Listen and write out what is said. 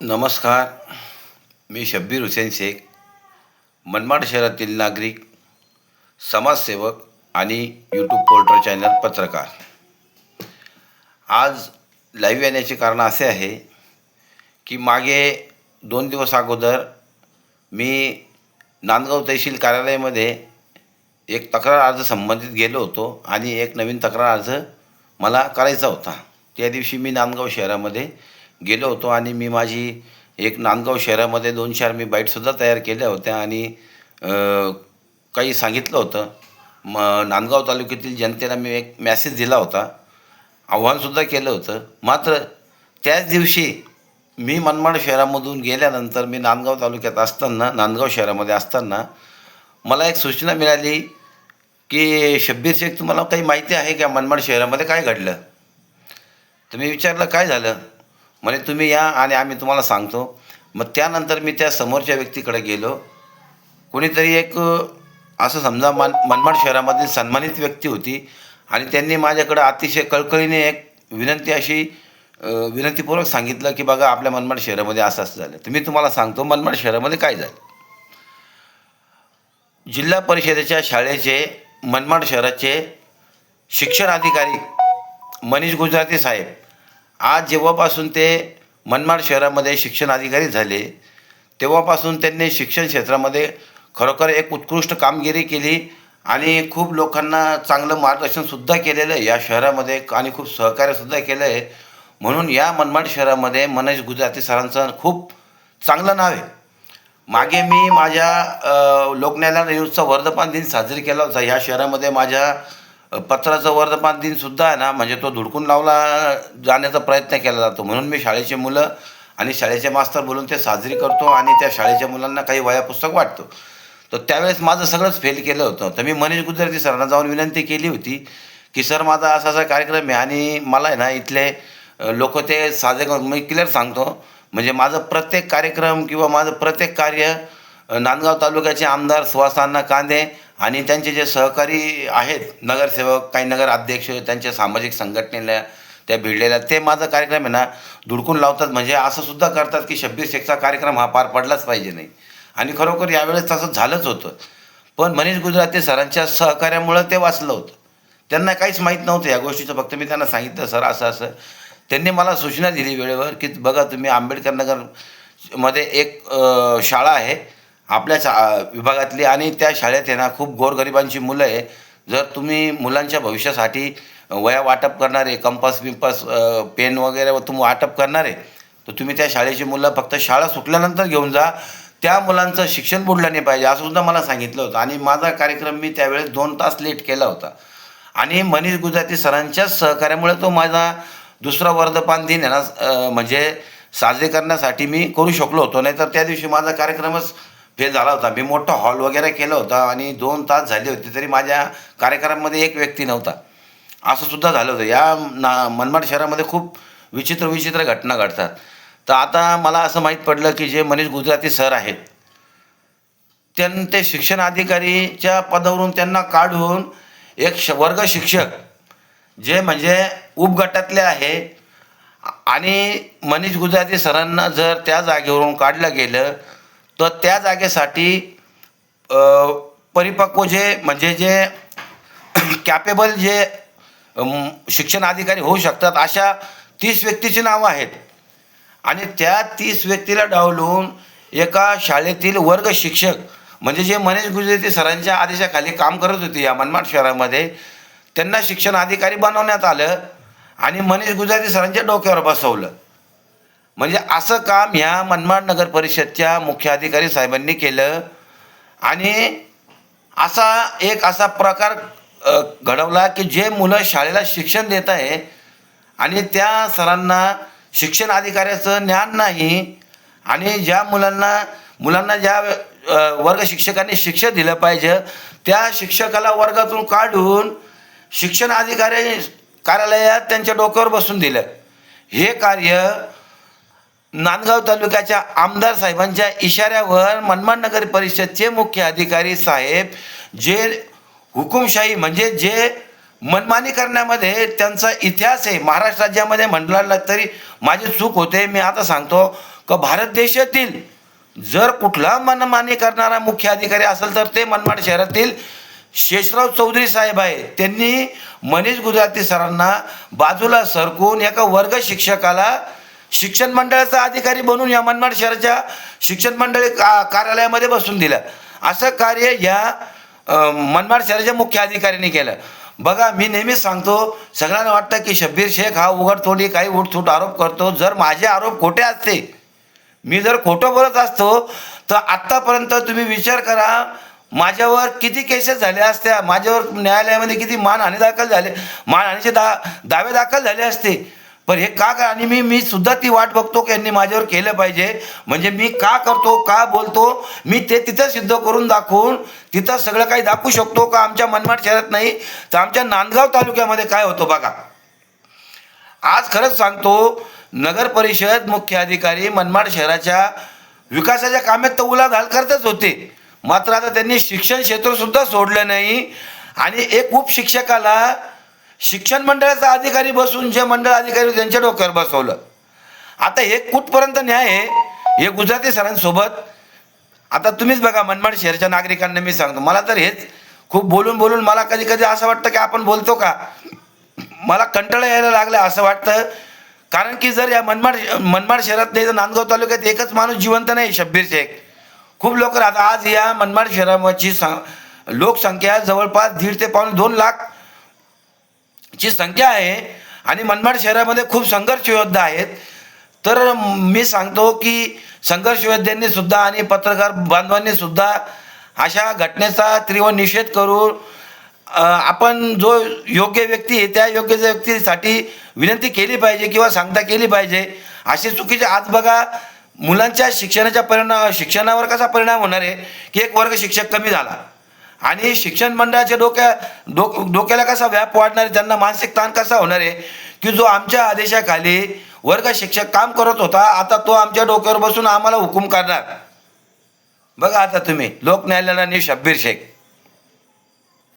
नमस्कार. मी शब्बीर हुसेन शेख मनमाड शहरातील नागरिक समाजसेवक आणि यूट्यूब पोर्टल चॅनल पत्रकार. आज लाईव्ह येण्याचे कारण असे आहे की मागे दोन दिवस अगोदर मी नांदगाव तहसील कार्यालयामध्ये एक तक्रार अर्ज संबंधित गेलो होतो आणि एक नवीन तक्रार अर्ज मला करायचा होता. त्या दिवशी मी नांदगाव शहरामध्ये गेलो होतो आणि मी माझी एक नांदगाव शहरामध्ये दोन चार मी बाईटसुद्धा तयार केल्या होत्या आणि काही सांगितलं होतं. म नांदगाव तालुक्यातील जनतेला मी एक मॅसेज दिला होता. आव्हानसुद्धा केलं होतं. मात्र त्याच दिवशी मी मनमाड शहरामधून गेल्यानंतर मी नांदगाव तालुक्यात असताना नांदगाव शहरामध्ये असताना मला एक सूचना मिळाली की शब्बीर शेख तुम्हाला काही माहिती आहे का? मनमाड शहरामध्ये काय घडलं? तर मी विचारलं काय झालं? म्हणे तुम्ही या आणि आम्ही तुम्हाला सांगतो. मग त्यानंतर मी त्या समोरच्या व्यक्तीकडे गेलो. कोणीतरी एक असं समजा मन मनमाड शहरामधील सन्मानित व्यक्ती होती आणि त्यांनी माझ्याकडं अतिशय कळकळीने एक विनंती अशी विनंतीपूर्वक सांगितलं की बघा आपल्या मनमाड शहरामध्ये असं असं झालं. तर मी तुम्हाला सांगतो मनमाड शहरामध्ये काय झालं? जिल्हा परिषदेच्या शाळेचे मनमाड शहराचे शिक्षण अधिकारी मनीष गुजराती साहेब आज जेव्हापासून ते मनमाड शहरामध्ये शिक्षण अधिकारी झाले तेव्हापासून त्यांनी शिक्षण क्षेत्रामध्ये खरोखर एक उत्कृष्ट कामगिरी केली आणि खूप लोकांना चांगलं मार्गदर्शनसुद्धा केलेलं आहे या शहरामध्ये आणि खूप सहकार्यसुद्धा केलं आहे म्हणून या मनमाड शहरामध्ये मनोज गुजराती सरांचं खूप चांगलं नाव आहे. मागे मी माझ्या अ, न्यूजचा वर्धमान दिन साजरी केला होता. ह्या शहरामध्ये माझ्या पत्राचं वर्धमान दिनसुद्धा आहे ना म्हणजे तो धुडकून लावला जाण्याचा प्रयत्न केला जातो. म्हणून मी शाळेची मुलं आणि शाळेचे मास्तर बोलून ते साजरी करतो आणि त्या शाळेच्या मुलांना काही वया पुस्तक वाटतो. तर त्यावेळेस माझं सगळंच फेल केलं होतं. तर मी मनीष गुजराती सरांना जाऊन विनंती केली होती की सर माझा असा असा कार्यक्रम आहे आणि मला आहे ना इथले लोक ते साजरे करून मी क्लिअर सांगतो म्हणजे माझं प्रत्येक कार्यक्रम किंवा माझं प्रत्येक कार्य नांदगाव तालुक्याचे आमदार सुहासांना कांदे आणि त्यांचे जे सहकारी आहेत नगरसेवक काही नगर अध्यक्ष त्यांच्या सामाजिक संघटनेला त्या भिडलेल्या ते माझा कार्यक्रम आहे ना धुडकून लावतात. म्हणजे असं सुद्धा करतात की शब्बीर शेखचा कार्यक्रम हा पार पडलाच पाहिजे नाही. आणि खरोखर यावेळेस तसं झालंच होतं. पण मनीष गुजराती सरांच्या सहकार्यामुळं ते वाचलं होतं. त्यांना काहीच माहीत नव्हतं या गोष्टीचं. फक्त मी त्यांना सांगितलं सर असं असं. त्यांनी मला सूचना दिली वेळेवर की बघा तुम्ही आंबेडकर नगरमध्ये एक शाळा आहे. आपल्या शा विभागातली आणि त्या शाळेत आहे ना खूप गोरगरिबांची मुलं आहे. जर तुम्ही मुलांच्या भविष्यासाठी वया वाटप करणारे कंपास बिंपास पेन वगैरे तुम्ही वाटप करणारे तर तुम्ही त्या शाळेची मुलं फक्त शाळा सुटल्यानंतर घेऊन जा. त्या मुलांचं शिक्षण बुडलं नाही पाहिजे असं सुद्धा मला सांगितलं होतं. आणि माझा कार्यक्रम मी त्यावेळेस दोन तास लेट केला होता. आणि मनीष गुजराती सरांच्याच सहकार्यामुळे तो माझा दुसरा वर्धपान दिन आहे म्हणजे साजरे करण्यासाठी मी करू शकलो होतो. नाहीतर त्या दिवशी माझा कार्यक्रमच फेल झाला होता. मी मोठा हॉल वगैरे केला होता आणि दोन तास झाले होते तरी माझ्या कार्यक्रमामध्ये एक व्यक्ती नव्हता. असं सुद्धा झालं होतं. या ना मनमाड शहरामध्ये खूप विचित्र विचित्र घटना घडतात. तर आता मला असं माहीत पडलं की जे मनीष गुजराती सर आहेत त्यां ते शिक्षण अधिकारीच्या पदावरून त्यांना काढून एक श वर्ग शिक्षक जे म्हणजे उपगटातले आहे आणि मनीष गुजराती सरांना जर त्या जागेवरून काढलं गेलं तर त्या जागेसाठी परिपक्व जे म्हणजे जे कॅपेबल जे शिक्षण अधिकारी होऊ शकतात अशा तीस व्यक्तीची नावं आहेत. आणि त्या तीस व्यक्तीला डावलून एका शाळेतील वर्ग शिक्षक म्हणजे जे मनीष गुजराती सरांच्या आदेशाखाली काम करत होते या मनमाड शहरामध्ये त्यांना शिक्षण अधिकारी बनवण्यात आलं आणि मनीष गुजराती सरांच्या डोक्यावर बसवलं. म्हणजे असं काम ह्या मनमाड नगर परिषदच्या मुख्याधिकारी साहेबांनी केलं. आणि असा एक असा प्रकार घडवला की जे मुलं शाळेला शिक्षण देत आहे आणि त्या सरांना शिक्षण अधिकाऱ्याचं ज्ञान नाही आणि ज्या मुलांना मुलांना ज्या वर्ग शिक्षकांनी शिक्षण दिलं पाहिजे त्या शिक्षकाला वर्गातून काढून शिक्षण अधिकारी कार्यालयात त्यांच्या डोक्यावर बसून दिलं. हे कार्य नांदगाव तालुक्याच्या आमदार साहेबांच्या इशाऱ्यावर मनमाड नगर परिषदचे मुख्य अधिकारी साहेब जे हुकुमशाही म्हणजे जे मनमानी करण्यामध्ये त्यांचा इतिहास आहे. महाराष्ट्र राज्यामध्ये म्हटलं तरी माझी चूक होते मी आता सांगतो. का भारत देशातील जर कुठला मनमानी करणारा मुख्य अधिकारी असेल तर ते मनमाड शहरातील शेषराव चौधरी साहेब आहे. त्यांनी मनीष गुजराती सरांना बाजूला सरकून एका वर्ग शिक्षकाला शिक्षण मंडळाचा अधिकारी बनून या मनमाड शहराच्या शिक्षण मंडळी का कार्यालयामध्ये बसून दिलं. असं कार्य या मनमाड शहराच्या मुख्य अधिकाऱ्यांनी केलं. बघा मी नेहमीच सांगतो सगळ्यांना वाटतं की शब्बीर शेख हा उघडतोडी काही उठसूट आरोप करतो. जर माझे आरोप खोटे असते मी जर खोटं बोलत असतो तर आत्तापर्यंत तुम्ही विचार करा माझ्यावर किती केसेस झाल्या असत्या माझ्यावर न्यायालयामध्ये किती मानहानी दाखल झाले मानहानीचे दा दावे दाखल झाले असते. पण हे का का आणि मी मी सुद्धा ती वाट बघतो की यांनी माझ्यावर केलं पाहिजे. म्हणजे मी का करतो का बोलतो मी ते तिथं सिद्ध करून दाखवून तिथं सगळं काही दाखवू शकतो का? आमच्या मनमाड शहरात नाही तर आमच्या नांदगाव तालुक्यामध्ये काय होतं बघा. आज खरंच सांगतो नगर परिषद मुख्य अधिकारी मनमाड शहराच्या विकासाच्या कामात तर उलाढाल करतच होते. मात्र आता त्यांनी शिक्षण क्षेत्र सुद्धा सोडलं नाही. आणि एक उपशिक्षकाला शिक्षण मंडळाचा अधिकारी बसून जे मंडळ अधिकारी त्यांच्या डोक्यावर बसवलं. आता हे कुठपर्यंत न्याय आहे? हे गुजराती सरांसोबत आता तुम्हीच बघा मनमाड शहराच्या नागरिकांना मी सांगतो. मला तर हेच खूप बोलून बोलून मला कधी कधी असं वाटतं की आपण बोलतो का? मला कंटाळा यायला लागला असं वाटतं. कारण की जर या मनमाड मनमाड शहरात नाही तर नांदगाव तालुक्यात एकच माणूस जिवंत नाही शब्बीर शेख. खूप लोक राहतात. आज या मनमाड शहराची लोकसंख्या जवळपास दीड ते पावणे दोन लाख ची संख्या आहे आणि मनमाड शहरामध्ये खूप संघर्ष योद्धा आहेत. तर मी सांगतो की संघर्ष योद्ध्यांनी सुद्धा आणि पत्रकार बांधवांनी सुद्धा अशा घटनेचा तीव्र निषेध करून आपण जो योग्य व्यक्ती आहे त्या योग्य व्यक्तीसाठी विनंती केली पाहिजे किंवा सांगता केली पाहिजे. असे चुकीचे आज बघा मुलांच्या शिक्षणाच्या परिणाम शिक्षणावर कसा परिणाम होणार आहे की एक वर्ग शिक्षक कमी झाला. आणि शिक्षण मंडळाच्या डोक्या डोक डोक्याला कसा व्याप वाढणार आहे त्यांना मानसिक ताण कसा होणार आहे की जो आमच्या आदेशाखाली वर्ग शिक्षक काम करत होता आता तो आमच्या डोक्यावर बसून आम्हाला हुकूम करणार. बघा आता तुम्ही लोक न्यायालयाला शब्बीर शेख.